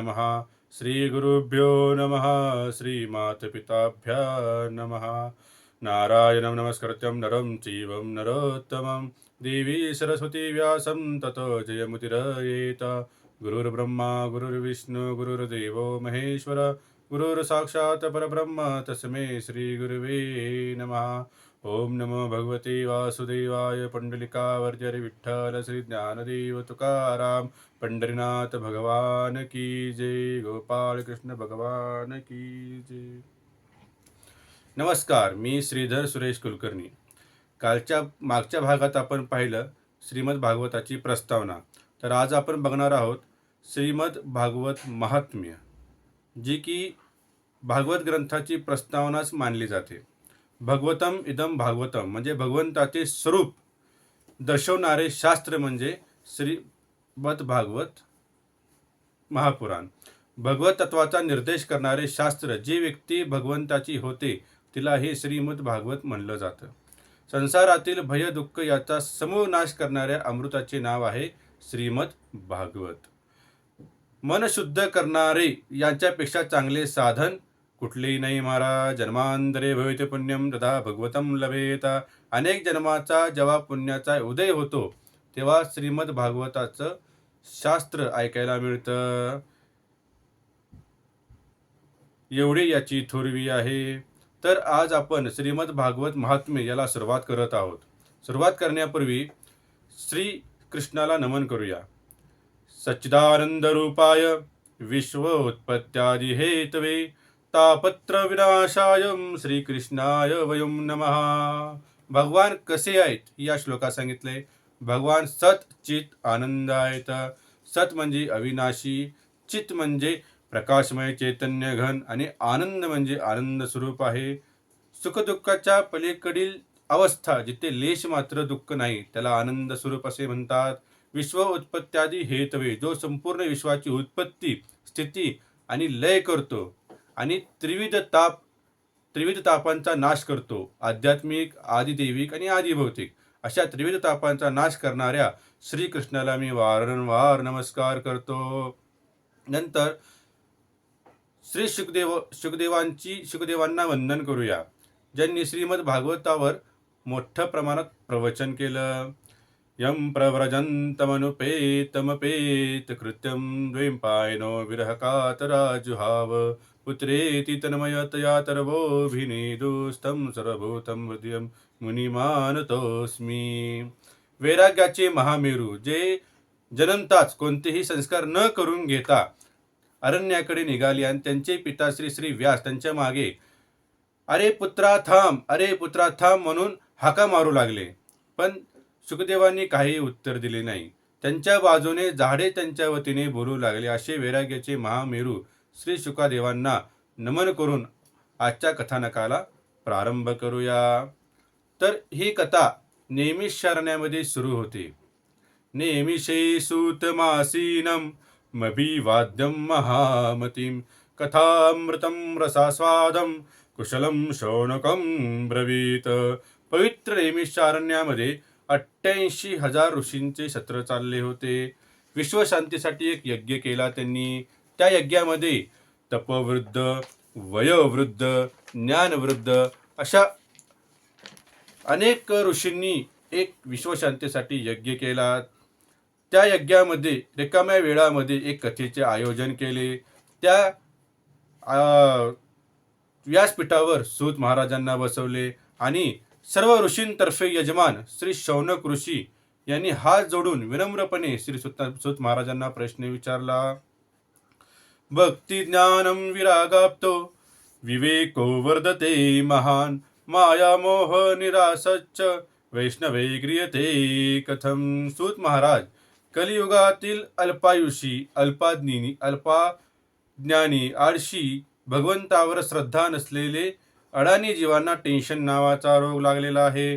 नमः। श्रीगुरुभ्यो नमः। श्रीमातपिताभ्या नमः। नारायणं नमस्कृत्यं नरं जीवं नरोत्तमं। देवी सरस्वती व्यासं ततो जयमुदिरयेत। गुरुर्ब्रह्मा गुरुर्विष्णु गुरुर्देवो महेश्वर। गुरुर्साक्षात् परब्रह्म तस्मै श्रीगुरुवे नमः। ओम नमो भगवते वासुदेवाय पंडलिकावर्जरी विठ्ठल श्री ज्ञानदेव तुकाराम पंढरीनाथ भगवान की जय गोपाळ कृष्ण भगवान की जय। नमस्कार मी श्रीधर सुरेश कुलकर्णी. कालच्या मागच्या भागात आपण पाहिलं श्रीमद भागवताची प्रस्तावना. तर आज आपण बघणार आहोत श्रीमद भागवत महात्म्य जी की भागवत ग्रंथाची प्रस्तावनाच मानली जाते. भगवतम इदम भागवतम. म्हणजे भगवंताचे स्वरूप दर्शवणारे शास्त्र म्हणजे श्रीमद भागवत महापुराण. भगवत तत्वाचा निर्देश करणारे शास्त्र जी व्यक्ती भगवंताची होते तिला हे श्रीमद भागवत म्हणलं जातं. संसारातील भय दुःख याचा समूळ नाश करणाऱ्या अमृताचे नाव आहे श्रीमद भागवत. मन शुद्ध करणारे यांच्यापेक्षा चांगले साधन कुठली नाही महाराज? जन्मांतरे भवित पुण्यम तथा भगवतम लभेत. अनेक जन्माचा जेव्हा पुण्याचा उदय होतो तेव्हा श्रीमद भागवताचं शास्त्र ऐकायला मिळतं. एवढी याची थोरवी आहे. तर आज आपण श्रीमद भागवत महात्म्य याला सुरुवात करत आहोत. सुरुवात करण्यापूर्वी श्री कृष्णाला नमन करूया. सच्चिदानंद रूपाय विश्व उत्पत्त्यादी हेतवे तापत्रविनाशाय श्रीकृष्णाय वयम नमः. भगवान कसे आहेत या श्लोकात सांगितले? भगवान सत चित आनंद आहेत सत म्हणजे अविनाशी चित म्हणजे प्रकाशमय चैतन्य घन आणि आनंद म्हणजे आनंद स्वरूप आहे. सुखदुःखाच्या पलीकडील अवस्था जिथे लेश मात्र दुःख नाही त्याला आनंद स्वरूप असे म्हणतात. विश्व उत्पत्त्यादी हेतवे जो संपूर्ण विश्वाची उत्पत्ती स्थिती आणि लय करतो आणि त्रिविध ताप त्रिविध तापांचा नाश करतो. आध्यात्मिक आदिदैविक आणि आदिभौतिक. अशा त्रिविध तापांचा नाश करणाऱ्या श्रीकृष्णाला मी वारंवार नमस्कार करतो. नंतर श्री शुकदेव शुकदेवांची शुकदेवांना वंदन करूया. ज्यांनी श्रीमद भागवतावर मोठ्या प्रमाणात प्रवचन केलं. यं प्रव्रजन्तमनुपेतमपेत कृत्यं द्वैपायनो विरहकातराजुहाव पुत्रेति तन्मयतया तरवोभिनेदुस्तं सर्वभूतं हृदयं मुनिमानतोऽस्मी। वैराग्याचे महामेरू जे जनमताच कोणतेही संस्कार न करून घेता अरण्याकडे निघाली आणि त्यांचे पिता श्री श्री व्यास त्यांच्या मागे अरे पुत्रा थांब अरे पुत्रा थांब म्हणून हाका मारू लागले. पण सुखदेवांनी काही उत्तर दिले नाही. त्यांच्या बाजूने झाडे त्यांच्या वतीने भरू लागले असे वैराग्याचे महामेरू श्री शुकादेवांना नमन करून आजच्या कथानकाला प्रारंभ करूया. तर ही कथा नेहमी शरण्यामध्ये सुरू होते. नेमिषे सूतमासीनं मभिवाद्यं महामतीं कथामृतं रसास्वादं कुशलं शौनकं ब्रवीत. पवित्र नेमिषारण्यामध्ये अठ्ठ्याऐंशी हजार ऋषींचे सत्र चालले होते. विश्वशांतीसाठी एक यज्ञ केला त्यांनी. त्या यज्ञामध्ये तपवृद्ध वयोवृद्ध ज्ञानवृद्ध अशा अनेक ऋषींनी एक विश्वशांतीसाठी यज्ञ केला. त्या यज्ञामध्ये रिकाम्या वेळामध्ये एक कथेचे आयोजन केले. त्या व्यासपीठावर सूत महाराजांना बसवले आणि सर्व ऋषींतर्फे यजमान श्री शौनक ऋषी यांनी हात जोडून विनम्रपणे श्री सुत महाराजांना प्रश्न विचारला. भक्ती ज्ञानम विरागाप्तो विवेको वर्धते महान माया मोह निरासच्च वैष्णवे क्रियते कथम सूत महाराज कलियुगातील अल्पायुषी अल्पाज्ञानी अल्पाज्ञानी आळशी भगवंतावर श्रद्धा नसलेले अडाणी जीवांना टेन्शन नावाचा रोग लागलेला आहे.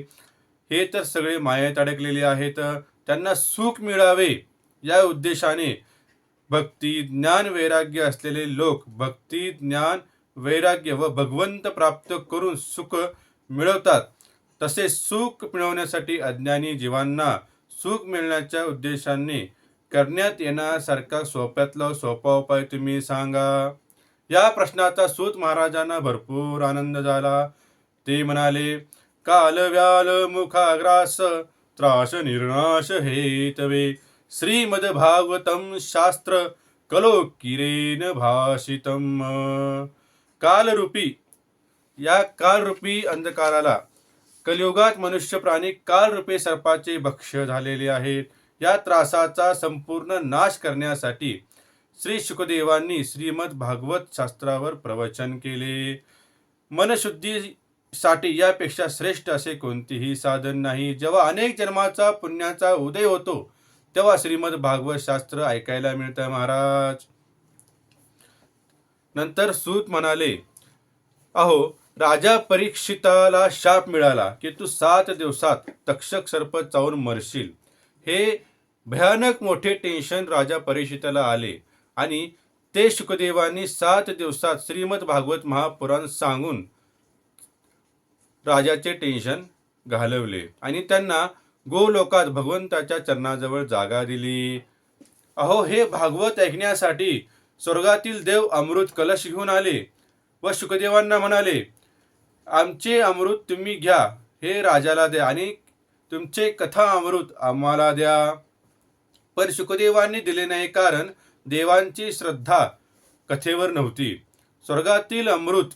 हे तर सगळे मायेत अडकलेले आहेत. त्यांना सुख मिळावे या उद्देशाने भक्ती ज्ञान वैराग्य असलेले लोक भक्ती ज्ञान वैराग्य व भगवंत प्राप्त करून सुख मिळवतात. तसे सुख मिळवण्यासाठी अज्ञानी जीवांना सुख मिळण्याच्या उद्देशाने करण्यात येण्यासारखा सोप्यातला सोपा उपाय तुम्ही सांगा. या प्रश्नाचा सूत महाराजांना भरपूर आनंद झाला. ते म्हणाले काल व्याल मुखाग्रास त्रास निर्नाश हेतवे. श्रीमद भागवतम शास्त्र कलोकिरेन भाषितम. कालरूपी या कालरूपी अंधकाराला कलियुगात मनुष्य प्राणी कालरूपी सर्पाचे भक्ष्य झालेले आहेत. या त्रासाचा संपूर्ण नाश करण्यासाठी श्री शुकदेवांनी श्रीमद भागवत शास्त्रावर प्रवचन केले. मनशुद्धीसाठी यापेक्षा श्रेष्ठ असे कोणतेही साधन नाही. जेव्हा अनेक जन्माचा पुण्याचा उदय होतो तेव्हा श्रीमद भागवत शास्त्र ऐकायला मिळतं महाराज. नंतर सूत म्हणाले अहो राजा परीक्षिताला शाप मिळाला की तू सात दिवसात तक्षक सर्प चावून मरशील. हे भयानक मोठे टेन्शन राजा परीक्षिताला आले. आणि ते शुकदेवांनी सात दिवसात श्रीमद भागवत महापुराण सांगून राजाचे टेन्शन घालवले आणि त्यांना गोलोकात भगवंताच्या चरणाजवळ जागा दिली. अहो हे भागवत ऐकण्यासाठी स्वर्गातील देव अमृत कलश घेऊन आले व शुकदेवांना म्हणाले आमचे अमृत तुम्ही घ्या हे राजाला द्या आणि तुमचे कथा अमृत आम्हाला द्या. पण शुकदेवांनी दिले नाही कारण देवांची श्रद्धा कथेवर नव्हती. स्वर्गातील अमृत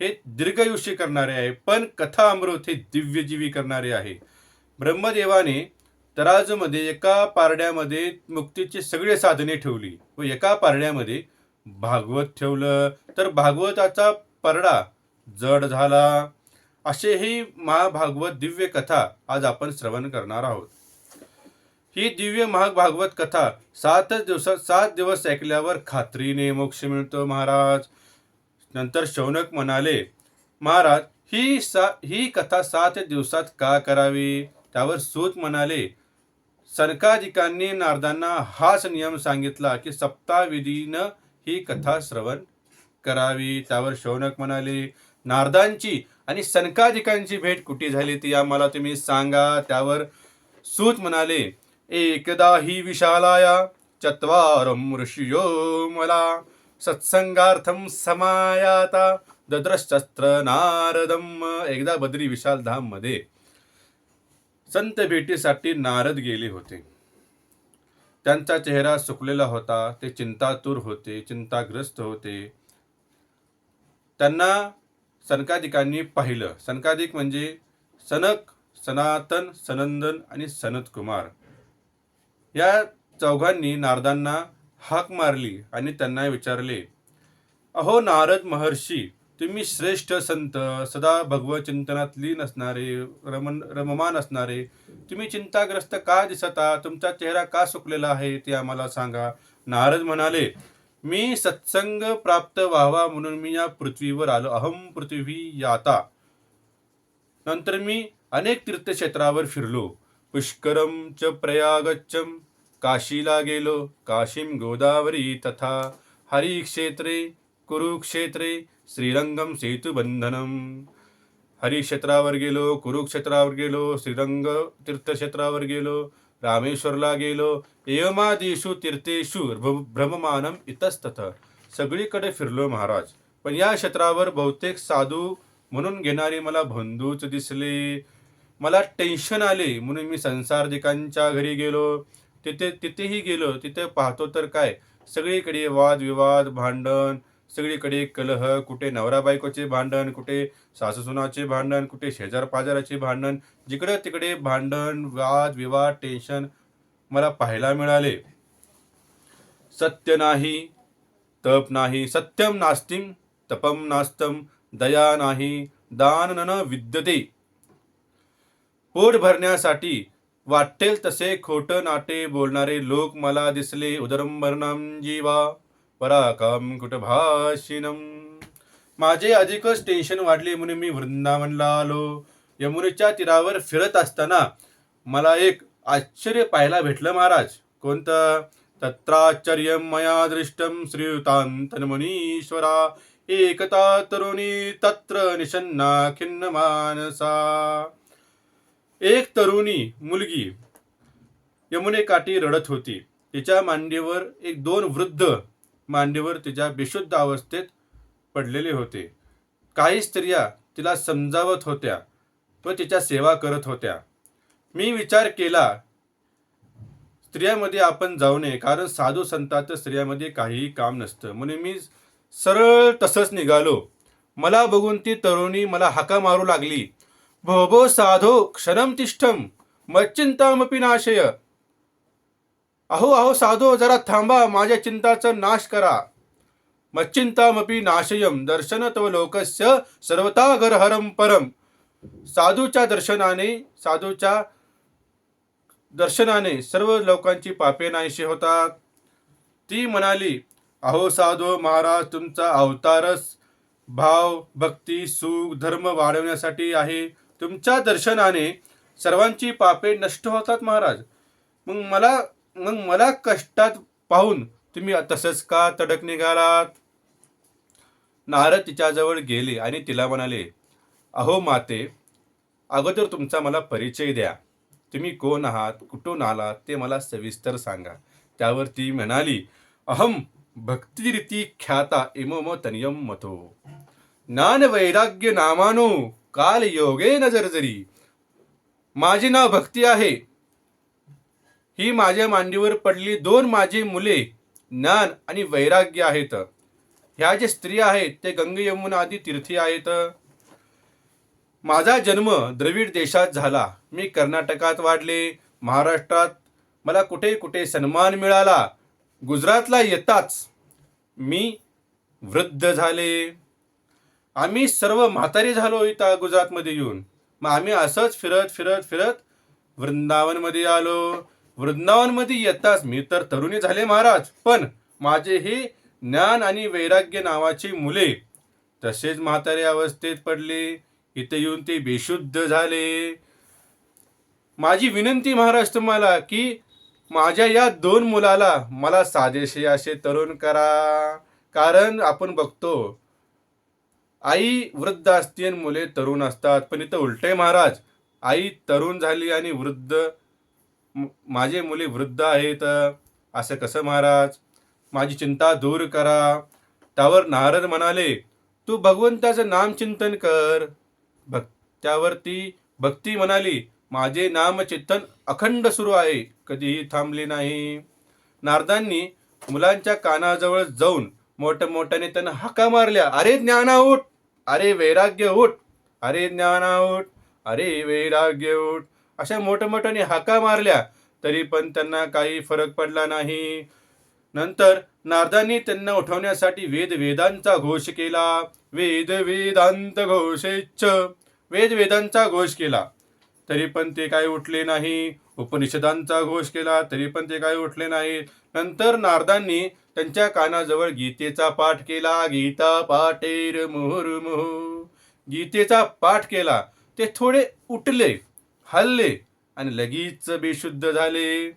हे दीर्घयुष्य करणारे आहे पण कथा अमृत हे दिव्यजीवी करणारे आहे. ब्रह्मदेवाने तराजमध्ये एका पारड्यामध्ये मुक्तीची सगळे साधने ठेवली व एका पारड्यामध्ये भागवत ठेवलं. तर भागवताचा परडा जड झाला. असेही महाभागवत दिव्य कथा आज आपण श्रवण करणार आहोत. ही दिव्य महाभागवत कथा सातच दिवसात सात दिवस ऐकल्यावर खात्रीने मोक्ष मिळतो महाराज. नंतर शौनक म्हणाले महाराज ही सा ही कथा सात दिवसात का करावी? त्यावर सूत म्हणाले सनकाधिकांनी नारदांना हाच नियम सांगितला की सप्ताविधीनं ही कथा श्रवण करावी. त्यावर शौनक म्हणाले नारदांची आणि सनकाधिकांची भेट कुठे झाली ती आम्हाला तुम्ही सांगा. त्यावर सूत म्हणाले एकदा ही विशालाया चत्वारं ऋषियो मला सत्संगार्थम समायाता दद्रशस्त्र नारदम एकदा बद्री विशाल धाममध्ये संत भेटीसाठी नारद गेले होते. त्यांचा चेहरा सुकलेला होता ते चिंतातूर होते चिंताग्रस्त होते. त्यांना सनकाधिकांनी पाहिलं. सनकाधिक म्हणजे सनक सनातन सनंदन आणि सनत कुमार या चौघांनी नारदांना हाक मारली आणि त्यांना विचारले अहो नारद महर्षी तुम्ही श्रेष्ठ संत सदा भगवत चिंतनात लीन असणारे रमन रममान असणारे तुम्ही चिंताग्रस्त का दिसता? तुमचा चेहरा का सुकलेला आहे ते आम्हाला सांगा. नारद म्हणाले मी सत्संग प्राप्त व्हावा म्हणून मी या पृथ्वीवर आलो. अहम पृथ्वी याता. नंतर मी अनेक तीर्थक्षेत्रावर फिरलो. पुष्करम च प्रयागच्चम काशीला गेलो काशीम गोदावरी तथा हरिक्षेत्रे कुरुक्षेत्रे श्रीरंगम सेतुबंधनम हरिक्षेत्रावर गेलो कुरुक्षेत्रावर गेलो श्रीरंग तीर्थक्षेत्रावर गेलो रामेश्वरला गेलो एयमादिषु तीर्थेषु भ्रममानम इतस्तथ सगळीकडे फिरलो महाराज। पण या क्षेत्रावर बहुतेक साधू म्हणून घेणारे मला बंधूच दिसले। मला टेन्शन आले. म्हणून मी संसारदिकांच्या घरी गेलो. तिथे तिथेही गेलो. तिथे पाहतो तर काय? सगळीकडे वादविवाद भांडण. सगळीकडे कलह कुठे नवरा बायकोचे भांडण कुठे सासूसुनाचे भांडण कुठे शेजार पाजाराचे भांडण. जिकडे तिकडे भांडण वाद विवाद टेन्शन मला पाहायला मिळाले. सत्य नाही तप नाही. सत्यम नास्तिम तपम नास्तम दया नाही. दान न विद्यते. पोट भरण्यासाठी वाटेल तसे खोट नाटे बोलणारे लोक मला दिसले. उदरंभरणम जीवा पराकम कुटभाषिनम माझे अधिकच टेन्शन वाढले म्हणून मी वृंदावनला आलो. यमुनेच्या तीरावर फिरत असताना मला एक आश्चर्य पाहायला भेटलं महाराज. कोणतं? तत्राश्चर्य मया दृष्टम श्रीयुतांतनमुनीश्वरा एकता तरुणी तत्र निशन्ना खिन्न मानसा एक तरुणी मुलगी यमुनेकाठी रडत होती. तिच्या मांडीवर एक दोन वृद्ध मांडीवर तिच्या बेशुद्ध अवस्थेत पडलेले होते. काही स्त्रिया तिला समजावत होत्या व तिच्या सेवा करत होत्या. मी विचार केला स्त्रियामध्ये आपण जाऊ नये कारण साधू संतात स्त्रियामध्ये काहीही काम नसतं म्हणून मी सरळ तसंच निघालो. मला बघून ती तरुणी मला हाका मारू लागली. भोभो साधो क्षणम तिष्ठम मच्चिंतामपि नाशय. अहो अहो साधो जरा थांबा माझ्या चिंताचा नाश करा. मच्चिंतामपि नाशयम दर्शन तव लोकस्य सर्वता गरहरम परम साधूच्या दर्शनाने साधूच्या दर्शनाने सर्व लोकांची पापे नाहीशी होतात. ती म्हणाली अहो साधो महाराज तुमचा अवतारच भाव भक्ती सुख धर्म वाढवण्यासाठी आहे. तुमच्या दर्शनाने सर्वांची पापे नष्ट होतात महाराज. मग मला मग मला कष्टात पाहून तुम्ही तसंच का तडक निघालात? नारद तिच्याजवळ गेले आणि तिला म्हणाले अहो माते अगोदर तुमचा मला परिचय द्या. तुम्ही कोण आहात कुठून आलात ते मला सविस्तर सांगा. त्यावर ती म्हणाली अहम भक्तिरिती ख्याता इमो तनियम मतो. ज्ञान वैराग्य नामानो काल योगे नजरजरी माझे नाव भक्ती आहे. ही माझ्या मांडीवर पडली दोन माझी मुले ज्ञान आणि वैराग्य आहेत. ह्या जे स्त्री आहेत ते गंग यमुना आदी तीर्थी आहेत. माझा जन्म द्रविड देशात झाला. मी कर्नाटकात वाढले महाराष्ट्रात मला कुठे कुठे सन्मान मिळाला. गुजरातला येताच मी वृद्ध झाले. आम्ही सर्व म्हातारे झालो इथं गुजरातमध्ये येऊन. मग आम्ही असंच फिरत फिरत फिरत वृंदावनमध्ये आलो. वृंदावनमध्ये येताच मी तर तरुणी झाले महाराज पण माझे हे ज्ञान आणि वैराग्य नावाची मुले तसेच म्हातारे अवस्थेत पडले. इथे येऊन ते बेशुद्ध झाले. माझी विनंती महाराज तुम्हाला की माझ्या या दोन मुलाला मला साजेसे असे तरुण करा. कारण आपण बघतो आई वृद्ध असते आणि मुले तरुण असतात. पण इथं उलटे महाराज आई तरुण झाली आणि वृद्ध माझे मुले वृद्ध आहेत. असं कसं महाराज? माझी चिंता दूर करा. त्यावर नारद म्हणाले तू भगवंताचं नामचिंतन कर. भक् त्यावर ती भक्ती म्हणाली माझे नामचिंतन अखंड सुरू आहे. कधीही थांबले नाही. नारदांनी मुलांच्या कानाजवळ जाऊन मोठ्या मोठ्याने त्यांना हाका मारल्या अरे ज्ञाना उठ अरे वैराग्य उठ अरे ज्ञाना उठ अरे वैराग्य उठ अशा मोठमोठ्याने हाका मारल्या तरी पण त्यांना काही फरक पडला नाही. नंतर नारदांनी त्यांना उठवण्यासाठी वेद वेदांचा घोष केला. वेद वेदांत घोषेच्छ. वेद वेदांचा घोष केला. तरी पण ते काय उठले नाही. उपनिषदांचा घोष केला तरी पण ते काही उठले नाही नंतर नारदांनी त्यांच्या कानाजवळ गीतेचा पाठ केला. गीता पाटेर मुहुर्मुहु गीतेचा पाठ केला. ते थोडे उठले हल्ले आणि लगेच बेशुद्ध झाले.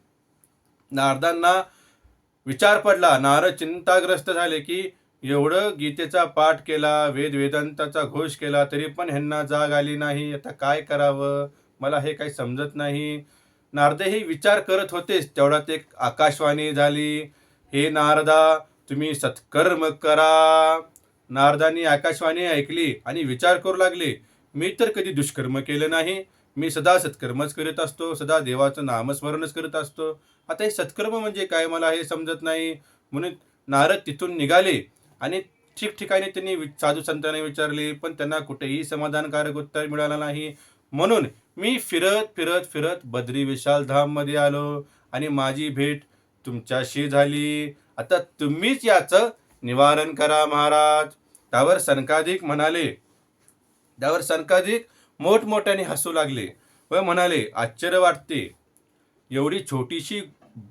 नारदांना विचार पडला. नारद चिंताग्रस्त झाले की एवढं गीतेचा पाठ केला वेद वेदांताचा घोष केला तरी पण ह्यांना जाग आली नाही. आता काय करावं? मला हे काही समजत नाही. नारदे हे विचार करत होतेच तेवढ्यात एक आकाशवाणी झाली. हे नारदा तुम्ही सत्कर्म करा. नारदांनी आकाशवाणी ऐकली आणि विचार करू लागले. मी तर कधी दुष्कर्म केलं नाही. मी सदा सत्कर्मच करीत असतो. सदा देवाचं नामस्मरणच करत असतो. आता हे सत्कर्म म्हणजे काय मला हे समजत नाही. म्हणून नारद तिथून निघाले आणि ठिकठिकाणी त्यांनी वि- साधू संतांना विचारले. पण त्यांना कुठेही समाधानकारक उत्तर मिळालं नाही. म्हणून मी फिरत फिरत फिरत बद्री विशाल धाममध्ये आलो आणि माझी भेट तुमच्याशी झाली. आता तुम्हीच याचं निवारण करा महाराज. त्यावर सनकाधिक म्हणाले. त्यावर सनकाधिक मोठमोठ्याने हसू लागले व म्हणाले आश्चर्य वाटते. एवढी छोटीशी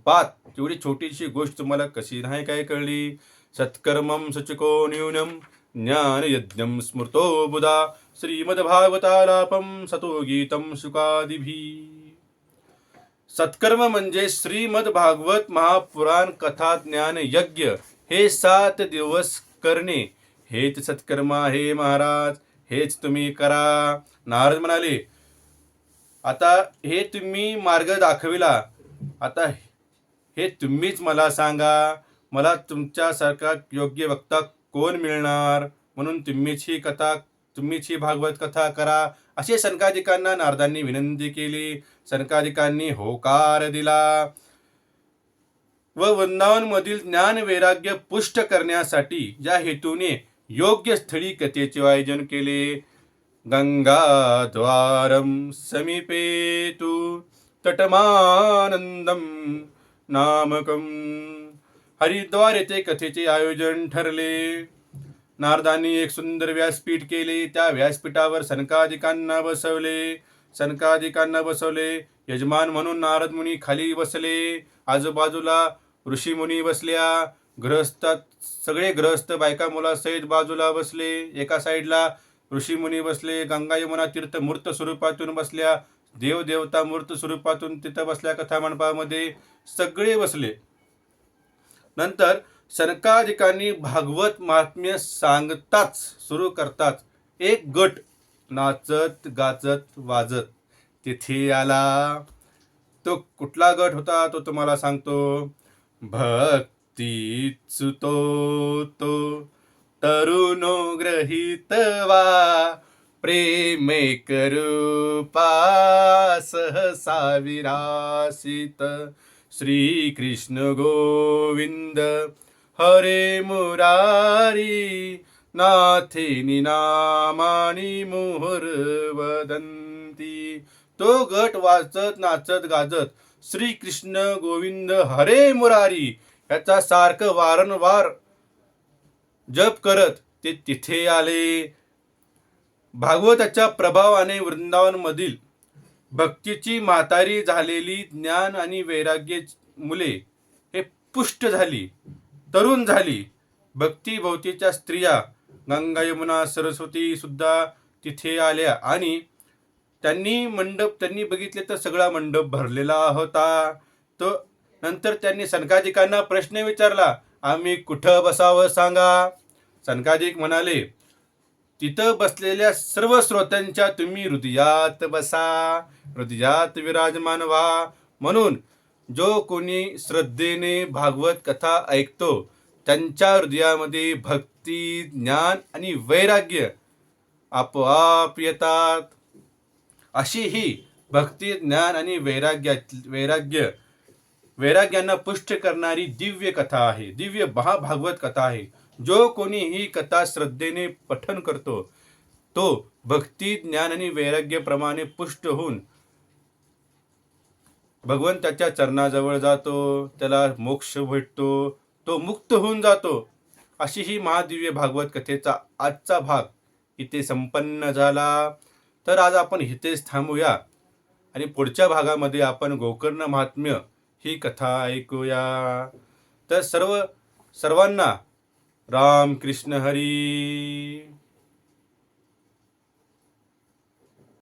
बात एवढी छोटीशी गोष्ट तुम्हाला कशी नाही काय कळली? सत्कर्मम सचको न्यूनम ज्ञानयज्ञं स्मृतो बुधा श्रीमद्भागवतालापम सतो गीतम सुकादिभी सत्कर्म म्हणजे श्रीमद भागवत महापुराण कथा ज्ञान यज्ञ। हे सात दिवस करणे। हेच सत्कर्म आहे महाराज। हेच तुम्ही करा। नारद म्हणाले आता हे तुम्ही मार्ग दाखविला. आता हे तुम्हीच मला सांगा. मला तुमच्यासारखा योग्य वक्ता कोण मिळणार? म्हणून तुम्हीची कथा तुम्हीची भागवत कथा करा. असे सनकाधिकांना नारदांनी विनंती केली. सनकाधिकांनी होकार दिला. व वृंदावनमधील ज्ञान वैराग्य पुष्ट करण्यासाठी या हेतूने योग्य स्थळी कथेचे आयोजन केले. गंगाद्वारम समीपे तु तटमानंदम नामकम हरिद्वार येथे कथेचे आयोजन ठरले. नारदांनी एक सुंदर व्यासपीठ केले. त्या व्यासपीठावर सनकाधिकांना बसवले. सनकाधिकांना बसवले. यजमान म्हणून नारद मुनी खाली बसले. आजूबाजूला ऋषीमुनी बसल्या. ग्रहस्थात सगळे गृहस्थ बायका मुलासहित बाजूला बसले. एका साईडला ऋषीमुनी बसले. गंगा यमुना तीर्थ मूर्त स्वरूपातून बसल्या. देवदेवता मूर्त स्वरूपातून तिथं बसल्या कथा मंडपामध्ये सगळे बसले. नंतर सनकाधिकांनी भागवत महात्म्य सांगताच सुरू करताच एक गट नाचत गाचत वाजत. तिथे आला. तो कुठला गट होता तो तुम्हाला सांगतो? भक्ती सुतो तो. तरुणो ग्रहितवा प्रेमे करूपा सहसा विरासित. श्रीकृष्ण गोविंद। हरे मुरारी नाथेनी नामानी मोहर वदंती तो गट वाचत नाचत गाजत श्रीकृष्ण गोविंद हरे मुरारी याचा सारखं वारंवार जप करत ते तिथे आले. भागवताच्या प्रभावाने वृंदावनमधील भक्तीची म्हातारी झालेली ज्ञान आणि वैराग्य मुले हे पुष्ट झाली तरुण झाली. भक्तीभोवतीच्या स्त्रिया गंगा यमुना सरस्वती सुद्धा तिथे आल्या आणि त्यांनी मंडप त्यांनी बघितले तर सगळा मंडप भरलेला होता. तो नंतर त्यांनी सनकाधिकांना प्रश्न विचारला आम्ही कुठं बसावं सांगा? सनकाधिक म्हणाले तिथं बसलेल्या सर्व श्रोत्यांच्या तुम्ही हृदयात बसा हृदयात विराजमान व्हा. म्हणून जो कोणी श्रद्धेने भागवत कथा ऐकतो त्यांच्या हृदयामध्ये भक्ती ज्ञान आणि वैराग्य आपोआप येतात. अशी ही भक्ती ज्ञान आणि वैराग्या वैराग्य वैराग्यांना पुष्ट करणारी दिव्य कथा आहे. दिव्य महाभागवत कथा आहे. जो कोणी ही कथा श्रद्धेने पठन करतो तो भक्ती ज्ञान आणि वैराग्यप्रमाणे पुष्ट होऊन भगवंताच्या चरणाजवळ जातो त्याला मोक्ष भेटतो तो मुक्त होऊन जातो. अशी ही महादिव्य भागवत कथेचा आजचा भाग इथे संपन्न झाला. तर आज आपण इथेच थांबूया आणि पुढच्या भागामध्ये आपण गोकर्ण महात्म्य ही कथा ऐकूया. तर सर्व सर्वांना राम कृष्ण हरी।